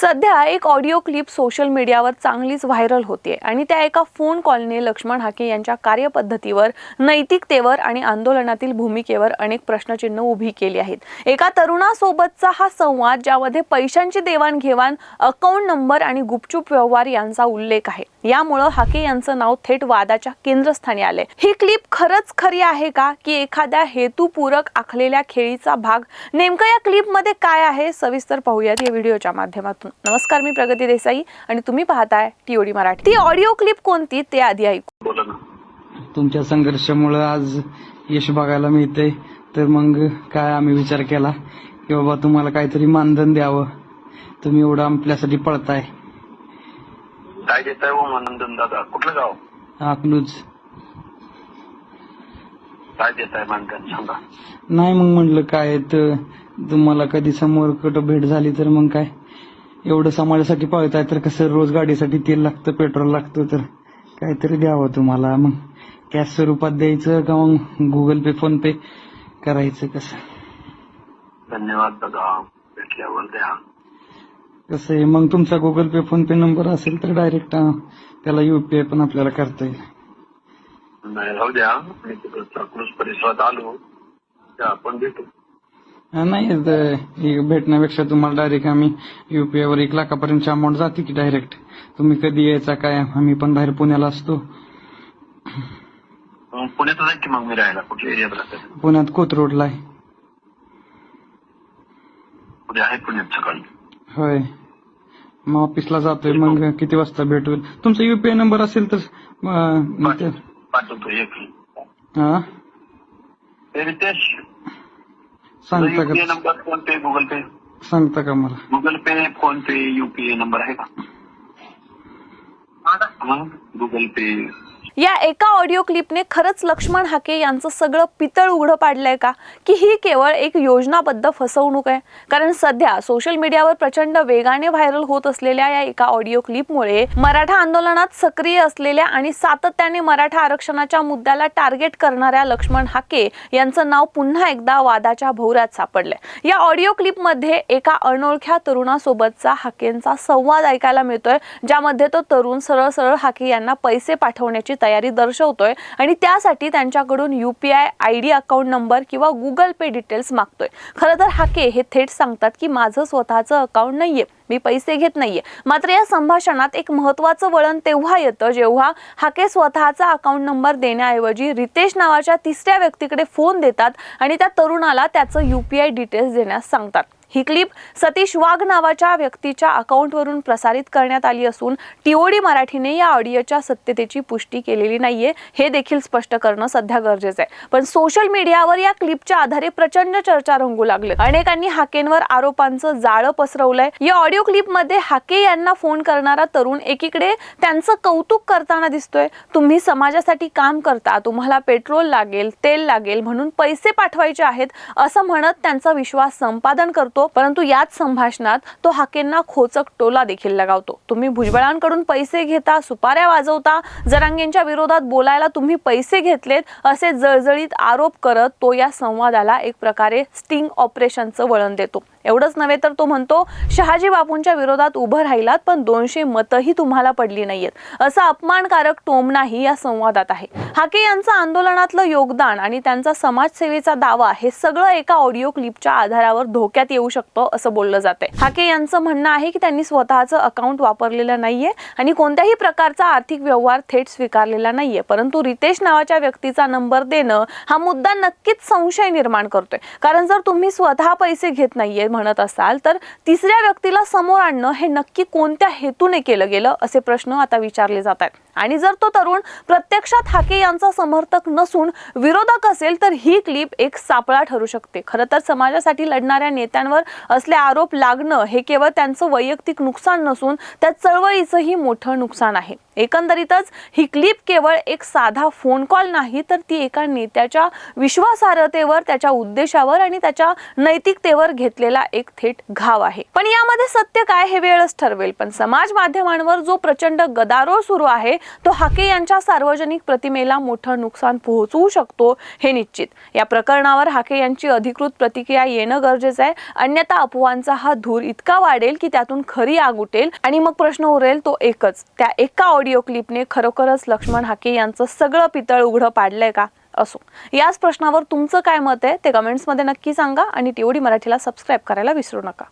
सध्या एक audio clip social मीडियावर चांगलीच व्हायरल होते आणि त्या एका फोन कॉलने लक्ष्मण हाके यांच्या कार्यपद्धतीवर नैतिकतेवर आणि आंदोलनातील भूमिकेवर अनेक प्रश्नचिन्ह उभी केली आहेत. एका तरुणासोबतचा हा संवाद ज्यामध्ये पैशांची देवाणघेवाण अकाउंट नंबर आणि गुपचूप व्यवहार यांचा उल्लेख आहे. यामुळं हाके यांचं नाव थेट वादाच्या केंद्रस्थानी आले ही क्लिप खरंच खरी आहे का? की एखाद्या हेतुपूरक आखलेल्या खेळीचा भाग नेमकं या क्लिपमध्ये काय आहे? सविस्तर पाहूयात या व्हिडिओच्या माध्यमातून. नमस्कार मी प्रगती देसाई आणि तुम्ही पाहताय टीओडी मराठी. ती ऑडिओ क्लिप कोणती? ते आधी ऐकू. बोला ना. तुमच्या संघर्षामुळे आज यश बघायला मिळतंय. तर मग काय आम्ही विचार केला की बाबा तुम्हाला काहीतरी मानधन द्यावं. तुम्ही एवढं आपल्यासाठी पळताय. काय देत आहे मानंदन दादा? कुठलं गाव? अकलूज. काय देत आहे मानधन सांगा. नाही मग म्हणलं काय तर तुम्हाला कधी समोर कुठं भेट झाली तर मग काय? एवढं समाजासाठी पळताय तर कसं रोज गाडीसाठी तेल लागतं पेट्रोल लागतं तर काहीतरी द्यावं तुम्हाला. मग कॅश स्वरूपात द्यायचं का मग गुगल पे फोन पे करायचं कसं? धन्यवाद दादा. भेटल्यावर द्या. कसं आहे? मग तुमचा गुगल पे फोन पे नंबर असेल तर डायरेक्ट त्याला युपीआय पण आपल्याला करता येईल. नाही राहू द्या. मी तिकडे परिसरात आलो. आपण भेटू. नाही भेटण्यापेक्षा तुम्हाला डायरेक्ट आम्ही युपीआय वर एक लाखापर्यंतची अमाऊंट जाते की डायरेक्ट तुम्ही कधी यायचा काय आम्ही पण बाहेर पुण्याला असतो. मग पुण्यातच आहे की मग मी राहायला? कुठल्या एरियात राहते? पुण्यात कोथरोडला आहे. उद्या आहे पुण्यात सकाळी? होय. मग ऑफिसला जातोय मग किती वाजता भेट? होईल तुमचा युपीआय नंबर असेल तर अं, पाठवतो एक हा रितेश. सांगता युपीआय का नंबर फोन पे गुगल पे? सांगता का मला? Google pay PhonePe UPI number आहे का? Google pay. या एका ऑडिओ क्लिपने खरंच लक्ष्मण हाके यांचं सगळं पितळ उघडं पाडलंय का? की ही केवळ एक योजनाबद्ध फसवणूक आहे? कारण सध्या सोशल मीडियावर प्रचंड वेगाने व्हायरल होत असलेल्या या एका ऑडिओ क्लिपमुळे मराठा आंदोलनात सक्रिय असलेल्या आणि सातत्याने मराठा आरक्षणाच्या मुद्द्याला टार्गेट करणाऱ्या लक्ष्मण हाके यांचं नाव पुन्हा एकदा वादाच्या भोवऱ्यात सापडलंय. या ऑडिओ क्लिपमध्ये एका अनोळख्या तरुणासोबतचा हाकेंचा संवाद ऐकायला मिळतोय ज्यामध्ये तो तरुण सरळ सरळ हाके यांना पैसे पाठवण्याची तयारी दर्शवतोय आणि त्यासाठी त्यांच्याकडून UPI I D account number किंवा गुगल पे डिटेल्स मागतोय. खरं तर हाके हे थेट सांगतात की माझं स्वतःचं अकाउंट नाहीये मी पैसे घेत नाहीये. मात्र या संभाषणात एक महत्वाचं वळण तेव्हा येतं जेव्हा हाके स्वतःचा अकाउंट नंबर देण्याऐवजी रितेश नावाच्या तिसऱ्या व्यक्तीकडे फोन देतात आणि त्या तरुणाला त्याचं युपीआय डिटेल्स देण्यास सांगतात. ही क्लिप सतीश वाघ नावाच्या व्यक्तीच्या अकाउंटवरून प्रसारित करण्यात आली असून टीओडी मराठीने या ऑडिओच्या सत्यतेची पुष्टी केलेली नाहीये. हे देखील स्पष्ट करणं सध्या गरजेचं आहे. पण सोशल मीडियावर या क्लिपच्या आधारे प्रचंड चर्चा रंगू लागले. अनेकांनी हाकेंवर आरोपांचं जाळं पसरवलंय. या ऑडिओ क्लिपमध्ये हाके यांना फोन करणारा तरुण एकीकडे त्यांचं कौतुक करताना दिसतोय. तुम्ही समाजासाठी काम करता तुम्हाला पेट्रोल लागेल तेल लागेल म्हणून पैसे पाठवायचे आहेत असं म्हणत त्यांचा विश्वास संपादन करतो. परंतु याच संभाषणात तो हाकेंना खोचक टोला देखील लगावतो. तुम्ही भुजबळांकडून पैसे घेता सुपाऱ्या वाजवता जरांगेंच्या विरोधात बोलायला तुम्ही पैसे घेतलेत असे जळजळीत आरोप करत तो या संवादाला एक प्रकारे स्टिंग ऑपरेशनचं वळण देतो. एवढंच नव्हे तर तो म्हणतो शहाजी बापूंच्या विरोधात उभं राहिलात पण दोनशे मतही तुम्हाला पडली नाहीयेत. असा अपमानकारक टोमणाही या संवादात आहे. हाके यांचं आंदोलनातलं योगदान आणि त्यांचा समाजसेवेचा दावा हे सगळं एका ऑडिओ क्लिपच्या आधारावर धोक्यात येऊ शकतं असं बोललं जातंय. हाके यांचं म्हणणं आहे की त्यांनी स्वतःचं अकाउंट वापरलेलं नाहीये आणि कोणत्याही प्रकारचा आर्थिक व्यवहार थेट स्वीकारलेला नाहीये. परंतु रितेश नावाच्या व्यक्तीचा नंबर देणं हा मुद्दा नक्कीच संशय निर्माण करतोय. कारण जर तुम्ही स्वतः पैसे घेत नाहीये म्हणत असाल तर तिसऱ्या व्यक्तीला समोर आणणं हे नक्की कोणत्या हेतूने केलं गेलं असे प्रश्न आता विचारले जात आहेत. आणि जर तो तरुण प्रत्यक्षात हाके यांचा समर्थक नसून विरोधक असेल तर ही क्लिप एक सापळा ठरू शकते. खरं तर समाजासाठी लढणाऱ्या नेत्यांवर असले आरोप लागणं हे केवळ त्यांचं वैयक्तिक नुकसान नसून त्या चळवळीचंही मोठं नुकसान आहे. एकंदरीतच ही क्लिप केवळ एक साधा फोन कॉल नाही तर ती एका नेत्याच्या विश्वासार्हतेवर त्याच्या उद्देशावर आणि त्याच्या नैतिकतेवर घेतलेला एक थेट घाव आहे. पण यामध्ये सत्य काय हे वेळच ठरवेल. पण समाज माध्यमांवर जो प्रचंड गदारोळ सुरू आहे तो हाके यांच्या सार्वजनिक प्रतिमेला मोठं नुकसान पोहोचवू शकतो हे निश्चित. या प्रकरणावर हाके यांची अधिकृत प्रतिक्रिया येणं गरजेचं आहे. अन्यथा अफवांचा हा धूर इतका वाढेल की त्यातून खरी आग उठेल आणि मग प्रश्न उरेल तो एकच. त्या एका ऑडिओ क्लिपने खरोखरच लक्ष्मण हाके यांचं सगळं पितळ उघडं पाडलंय का? असो. याच प्रश्नावर तुमचं काय मत आहे ते कमेंट्समध्ये नक्की सांगा आणि टीओडी मराठीला सबस्क्राईब करायला विसरू नका.